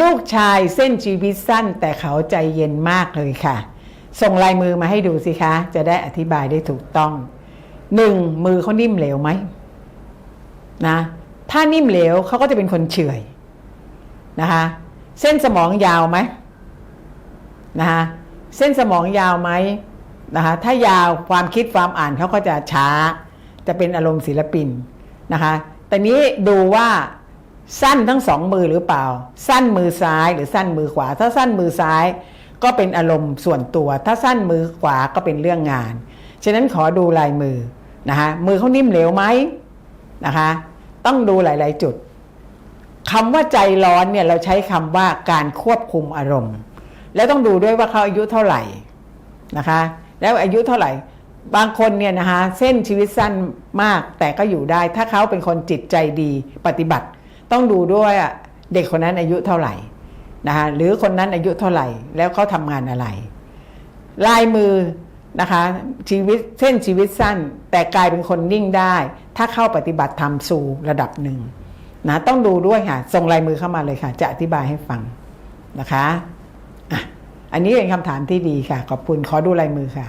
ลูกชายเส้นชีวิตสั้นแต่เขาใจเย็นมากเลยค่ะ ส่งลายมือมาให้ดูสิคะ จะได้อธิบายได้ถูกต้องหนึ่งมือเขานิ่มเหลวไหมนะถ้านิ่มเหลวเขาก็จะเป็นคนเฉยนะคะเส้นสมองยาวไหมนะคะเส้นสมองยาวไหมนะคะถ้ายาวความคิดความอ่านเขาก็จะช้า จะเป็นอารมณ์ศิลปินนะคะแต่นี้ดูว่า สั้นทั้งสองมือหรือเปล่า สั้นมือซ้ายหรือสั้นมือขวา ถ้าสั้นมือซ้ายก็เป็นอารมณ์ส่วนตัว ถ้าสั้นมือขวาก็เป็นเรื่องงาน ฉะนั้นขอดูลายมือนะคะมือเขานิ่มเหลวไหมนะคะ ต้องดูหลาย ๆ จุดคำว่าใจร้อนเนี่ยเราใช้คำว่าการควบคุมอารมณ์ แล้วต้องดูด้วยว่าเขาอายุเท่าไหร่นะคะ แล้วอายุเท่าไหร่ บางคนเนี่ยนะคะเส้นชีวิตสั้นมากแต่ก็อยู่ได้ ถ้าเขาเป็นคนจิตใจดีปฏิบัติ ต้องดูด้วยอะเด็กคนนั้นอายุเท่าไหร่นะคะหรือคนนั้นอายุเท่าไหร่ แล้วเขาทำงานอะไร ลายมือนะคะชีวิตเส้นชีวิตสั้น แต่กลายเป็นคนนิ่งได้ ถ้าเข้าปฏิบัติธรรมสู่ระดับหนึ่งนะต้องดูด้วยค่ะส่งลายมือเข้ามาเลยค่ะ จะอธิบายให้ฟังนะคะอะอันนี้เป็นคำถามที่ดีค่ะ ขอบคุณขอดูลายมือค่ะ